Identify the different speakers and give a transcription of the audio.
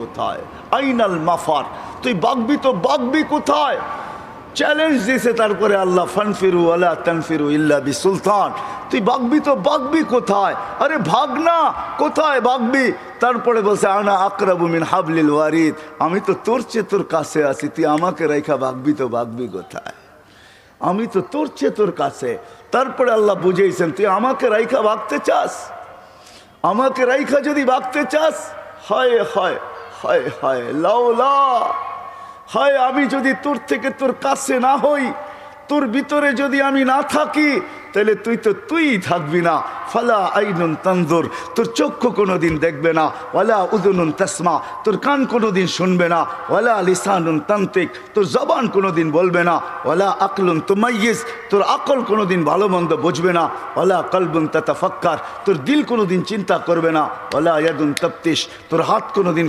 Speaker 1: কোথায়? আইনাল মাফার। তুই তো কোথায়? চ্যালেঞ্জ তারপরে আল্লাহ, ফানফিরু তানফিরু ইল্লা বি সুলতান তুই তো কোথায়? আরে ভাগ না, কোথায় তারপরে বলছে, আনা আকরাবু মিন হাবলিল ওয়ারিদ। আমি তো তোর চেয়ে তোর কাছে আছি, তুই আমাকে রেখা বাগবি তো বাগবি কোথায়? আমি তো তোর চেয়ে তোর কাছে। তারপরে আল্লাহ বুঝেছেন তুই আমাকে রাইখা বাগতে চাস? আমাকে রাইখা যদি বাগতে চাস? হয় হয়। হয় হয় লাউলা হয়, আমি যদি তোর থেকে তোর কাছে না হই, তোর ভিতরে যদি আমি না থাকি, তাহলে তুই তো তুই থাকবি না। ফালা আইনুন তন্দুর তোর চক্ষু কোনোদিন দেখবে না। ওয়ালা উদুনুন তসমা, তোর কান কোনোদিন শুনবে না। ওয়ালা লিসানুন তান্ত্রিক, তোর জবান কোনোদিন বলবে না। ওয়ালা আকলুন তুমাইয়িস তোর আকল কোনোদিন ভালো মন্দ বুঝবে না। ওয়ালা কলবুন তাতাফাক্কার, তোর দিল কোনোদিন চিন্তা করবে না। ওয়ালা ইয়াদুন তপ্তিস তোর হাত কোনোদিন